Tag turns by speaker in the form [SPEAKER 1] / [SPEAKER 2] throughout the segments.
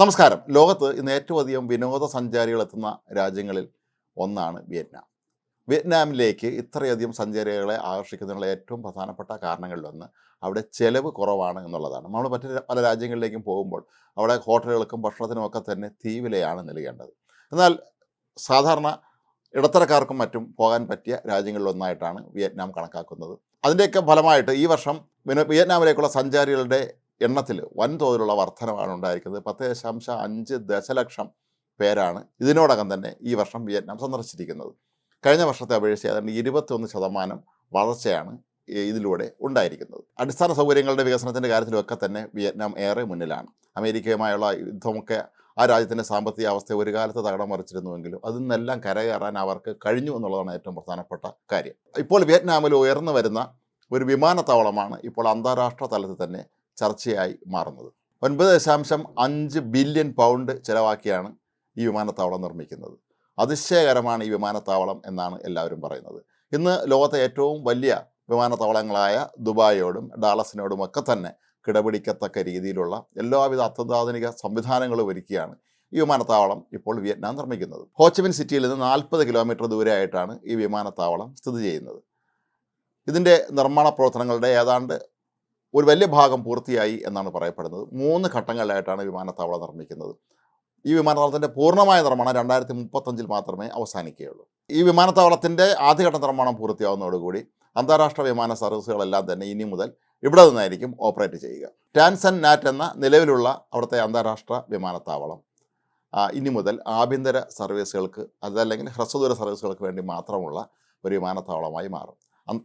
[SPEAKER 1] നമസ്കാരം. ലോകത്ത് ഇന്ന് ഏറ്റവും അധികം വിനോദസഞ്ചാരികൾ എത്തുന്ന രാജ്യങ്ങളിൽ ഒന്നാണ് വിയറ്റ്നാം. വിയറ്റ്നാമിലേക്ക് ഇത്രയധികം സഞ്ചാരികളെ ആകർഷിക്കുന്നതിനുള്ള ഏറ്റവും പ്രധാനപ്പെട്ട കാരണങ്ങളിലൊന്ന് അവിടെ ചെലവ് കുറവാണ് എന്നുള്ളതാണ്. നമ്മൾ മറ്റു പല രാജ്യങ്ങളിലേക്കും പോകുമ്പോൾ അവിടെ ഹോട്ടലുകൾക്കും ഭക്ഷണത്തിനുമൊക്കെ തന്നെ തീവിലയാണ് നൽകേണ്ടത്. എന്നാൽ സാധാരണ ഇടത്തരക്കാർക്കും മറ്റും പോകാൻ പറ്റിയ രാജ്യങ്ങളിലൊന്നായിട്ടാണ് വിയറ്റ്നാം കണക്കാക്കുന്നത്. അതിന്റെയൊക്കെ ഫലമായിട്ട് ഈ വർഷം വിയറ്റ്നാമിലേക്കുള്ള സഞ്ചാരികളുടെ എണ്ണത്തിൽ വൻതോതിലുള്ള വർധനമാണ് ഉണ്ടായിരിക്കുന്നത്. പത്ത് ദശാംശം അഞ്ച് ദശലക്ഷം പേരാണ് ഇതിനോടകം തന്നെ ഈ വർഷം വിയറ്റ്നാം സന്ദർശിച്ചിരിക്കുന്നത്. കഴിഞ്ഞ വർഷത്തെ അപേക്ഷിച്ച് ഏതാണ്ട് ഇരുപത്തിയൊന്ന് ശതമാനം വളർച്ചയാണ് ഇതിലൂടെ ഉണ്ടായിരിക്കുന്നത്. അടിസ്ഥാന സൗകര്യങ്ങളുടെ വികസനത്തിന്റെ കാര്യത്തിലൊക്കെ തന്നെ വിയറ്റ്നാം ഏറെ മുന്നിലാണ്. അമേരിക്കയുമായുള്ള യുദ്ധമൊക്കെ ആ രാജ്യത്തിന്റെ സാമ്പത്തിക അവസ്ഥയെ ഒരു കാലത്ത് തകടം മറിച്ചിരുന്നുവെങ്കിലും അതിൽ നിന്നെല്ലാം കരകയറാൻ അവർക്ക് കഴിഞ്ഞു എന്നുള്ളതാണ് ഏറ്റവും പ്രധാനപ്പെട്ട കാര്യം. ഇപ്പോൾ വിയറ്റ്നാമിൽ ഉയർന്നു വരുന്ന ഒരു വിമാനത്താവളമാണ് ഇപ്പോൾ അന്താരാഷ്ട്ര തലത്തിൽ തന്നെ ചർച്ചയായി മാറുന്നത്. ഒൻപത് ദശാംശം അഞ്ച് ബില്യൺ പൗണ്ട് ചിലവാക്കിയാണ് ഈ വിമാനത്താവളം നിർമ്മിക്കുന്നത്. അതിശയകരമാണ് ഈ വിമാനത്താവളം എന്നാണ് എല്ലാവരും പറയുന്നത്. ഇന്ന് ലോകത്തെ ഏറ്റവും വലിയ വിമാനത്താവളങ്ങളായ ദുബായോടും ഡാളസിനോടും ഒക്കെ തന്നെ കിടപിടിക്കത്തക്ക രീതിയിലുള്ള എല്ലാവിധ അത്യന്താധുനിക സംവിധാനങ്ങളും ഒരുക്കിയാണ് ഈ വിമാനത്താവളം ഇപ്പോൾ വിയറ്റ്നാം നിർമ്മിക്കുന്നത്. ഹോച്ചിമിൻ സിറ്റിയിൽ നിന്ന് നാൽപ്പത് കിലോമീറ്റർ ദൂരെയായിട്ടാണ് ഈ വിമാനത്താവളം സ്ഥിതി ചെയ്യുന്നത്. ഇതിന്റെ നിർമ്മാണ പ്രവർത്തനങ്ങളുടെ ഏതാണ്ട് ഒരു വലിയ ഭാഗം പൂർത്തിയായി എന്നാണ് പറയപ്പെടുന്നത്. മൂന്ന് ഘട്ടങ്ങളിലായിട്ടാണ് വിമാനത്താവളം നിർമ്മിക്കുന്നത്. ഈ വിമാനത്താവളത്തിന്റെ പൂർണമായ നിർമ്മാണം രണ്ടായിരത്തി മുപ്പത്തഞ്ചിൽ മാത്രമേ അവസാനിക്കുകയുള്ളൂ. ഈ വിമാനത്താവളത്തിന്റെ ആദ്യഘട്ട നിർമ്മാണം പൂർത്തിയാവുന്നതോടുകൂടി അന്താരാഷ്ട്ര വിമാന സർവീസുകളെല്ലാം തന്നെ ഇനി മുതൽ ഇവിടെ നിന്നായിരിക്കും ഓപ്പറേറ്റ് ചെയ്യുക. ടാൻസൻ നാറ്റ് എന്ന നിലവിലുള്ള അവിടുത്തെ അന്താരാഷ്ട്ര വിമാനത്താവളം ഇനി മുതൽ ആഭ്യന്തര സർവീസുകൾക്ക് അതല്ലെങ്കിൽ ഹ്രസ്വദൂര സർവീസുകൾക്ക് വേണ്ടി മാത്രമുള്ള ഒരു വിമാനത്താവളമായി മാറും.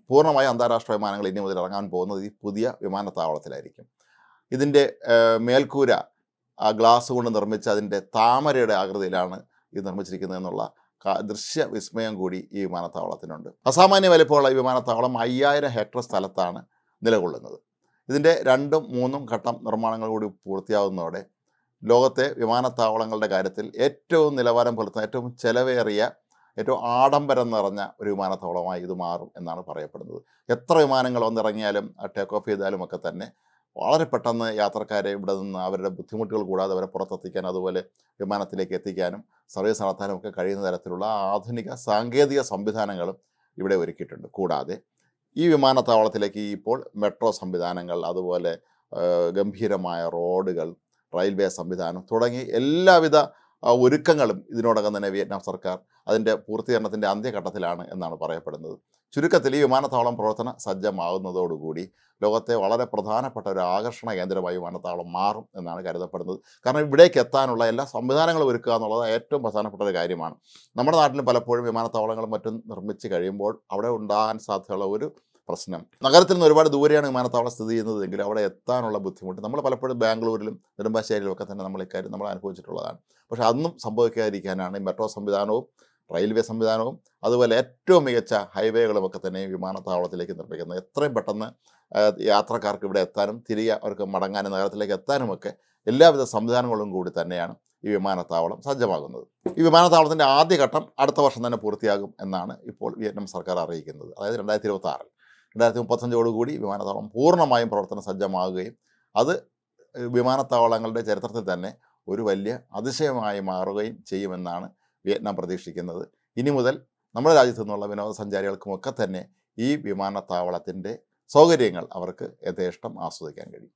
[SPEAKER 1] പൂർണമായി അന്താരാഷ്ട്ര വിമാനങ്ങൾ ഇനി മുതൽ ഇറങ്ങാൻ പോകുന്നത് ഈ പുതിയ വിമാനത്താവളത്തിലായിരിക്കും. ഇതിന്റെ മേൽക്കൂര ഗ്ലാസ് കൊണ്ട് നിർമ്മിച്ച അതിന്റെ താമരയുടെ ആകൃതിയിലാണ് ഇത് നിർമ്മിച്ചിരിക്കുന്നത് എന്നുള്ള ദൃശ്യ വിസ്മയം കൂടി ഈ വിമാനത്താവളത്തിനുണ്ട്. അസാമാന്യ വലിപ്പമുള്ള ഈ വിമാനത്താവളം അയ്യായിരം ഹെക്ടർ സ്ഥലത്താണ് നിലകൊള്ളുന്നത്. ഇതിന്റെ രണ്ടും മൂന്നും ഘട്ടം നിർമ്മാണങ്ങൾ കൂടി പൂർത്തിയാവുന്നതോടെ ലോകത്തെ വിമാനത്താവളങ്ങളുടെ കാര്യത്തിൽ ഏറ്റവും നിലവാരം പുലർത്തുന്ന ഏറ്റവും ചെലവേറിയ ഏറ്റവും ആഡംബരം നിറഞ്ഞ ഒരു വിമാനത്താവളമായി ഇത് മാറും എന്നാണ് പറയപ്പെടുന്നത്. എത്ര വിമാനങ്ങൾ വന്നിറങ്ങിയാലും ടേക്ക് ഓഫ് ചെയ്താലും ഒക്കെ തന്നെ വളരെ പെട്ടെന്ന് യാത്രക്കാരെ ഇവിടെ നിന്ന് അവരുടെ ബുദ്ധിമുട്ടുകൾ കൂടാതെ അവരെ പുറത്തെത്തിക്കാൻ അതുപോലെ വിമാനത്തിലേക്ക് എത്തിക്കാനും സർവീസ് നടത്താനും ഒക്കെ കഴിയുന്ന തരത്തിലുള്ള ആധുനിക സാങ്കേതിക സംവിധാനങ്ങളും ഇവിടെ ഒരുക്കിയിട്ടുണ്ട്. കൂടാതെ ഈ വിമാനത്താവളത്തിലേക്ക് ഇപ്പോൾ മെട്രോ സംവിധാനങ്ങൾ അതുപോലെ ഗംഭീരമായ റോഡുകൾ റെയിൽവേ സംവിധാനം തുടങ്ങി എല്ലാവിധ ഒരുക്കങ്ങളും ഇതിനോടകം തന്നെ വിയറ്റ്നാം സർക്കാർ അതിന്റെ പൂർത്തീകരണത്തിന്റെ അന്ത്യഘട്ടത്തിലാണ് എന്നാണ് പറയപ്പെടുന്നത്. ചുരുക്കത്തിൽ ഈ വിമാനത്താവളം പ്രവർത്തന സജ്ജമാകുന്നതോടുകൂടി ലോകത്തെ വളരെ പ്രധാനപ്പെട്ട ഒരു ആകർഷണ കേന്ദ്രമായി വിമാനത്താവളം മാറും എന്നാണ് കരുതപ്പെടുന്നത്. കാരണം ഇവിടേക്ക് എത്താനുള്ള എല്ലാ സംവിധാനങ്ങളും ഒരുക്കുക എന്നുള്ളത് ഏറ്റവും പ്രധാനപ്പെട്ട ഒരു കാര്യമാണ്. നമ്മുടെ നാട്ടിലും പലപ്പോഴും വിമാനത്താവളങ്ങളും മറ്റും നിർമ്മിച്ച് കഴിയുമ്പോൾ അവിടെ ഉണ്ടാകാൻ സാധ്യതയുള്ള ഒരു പ്രശ്നം. നഗരത്തിൽ നിന്ന് ഒരുപാട് ദൂരെയാണ് വിമാനത്താവളം സ്ഥിതി ചെയ്യുന്നത്. എങ്കിൽ അവിടെ എത്താനുള്ള ബുദ്ധിമുട്ട് നമ്മൾ പലപ്പോഴും ബാംഗ്ലൂരിലും നെടുമ്പാശ്ശേരിയിലും ഒക്കെ തന്നെ നമ്മൾ ഇക്കാര്യം നമ്മൾ അനുഭവിച്ചിട്ടുള്ളതാണ്. പക്ഷേ അതൊന്നും സംഭവിക്കാതിരിക്കാനാണ് ഈ മെട്രോ സംവിധാനവും റെയിൽവേ സംവിധാനവും അതുപോലെ ഏറ്റവും മികച്ച ഹൈവേകളുമൊക്കെ തന്നെ വിമാനത്താവളത്തിലേക്ക് നിർമ്മിക്കുന്നത്. എത്രയും പെട്ടെന്ന് യാത്രക്കാർക്ക് ഇവിടെ എത്താനും തിരികെ അവർക്ക് മടങ്ങാനും നഗരത്തിലേക്ക് എത്താനുമൊക്കെ എല്ലാവിധ സംവിധാനങ്ങളും കൂടി തന്നെയാണ് ഈ വിമാനത്താവളം സജ്ജമാകുന്നത്. ഈ വിമാനത്താവളത്തിന്റെ ആദ്യഘട്ടം അടുത്ത വർഷം തന്നെ പൂർത്തിയാകും എന്നാണ് ഇപ്പോൾ വിയറ്റ്നാം സർക്കാർ അറിയിക്കുന്നത്. അതായത് രണ്ടായിരത്തി ഇരുപത്തി രണ്ടായിരത്തി മുപ്പത്തഞ്ചോടുകൂടി വിമാനത്താവളം പൂർണമായും പ്രവർത്തന സജ്ജമാകുകയും അത് വിമാനത്താവളങ്ങളുടെ ചരിത്രത്തിൽ തന്നെ ഒരു വലിയ അതിശയമായി മാറുകയും ചെയ്യുമെന്നാണ് വിയറ്റ്നാം പ്രതീക്ഷിക്കുന്നത്. ഇനി മുതൽ നമ്മുടെ രാജ്യത്തു നിന്നുള്ള വിനോദസഞ്ചാരികൾക്കുമൊക്കെ തന്നെ ഈ വിമാനത്താവളത്തിന്റെ സൗകര്യങ്ങൾ അവർക്ക് യഥേഷ്ടം ആസ്വദിക്കാൻ കഴിയും.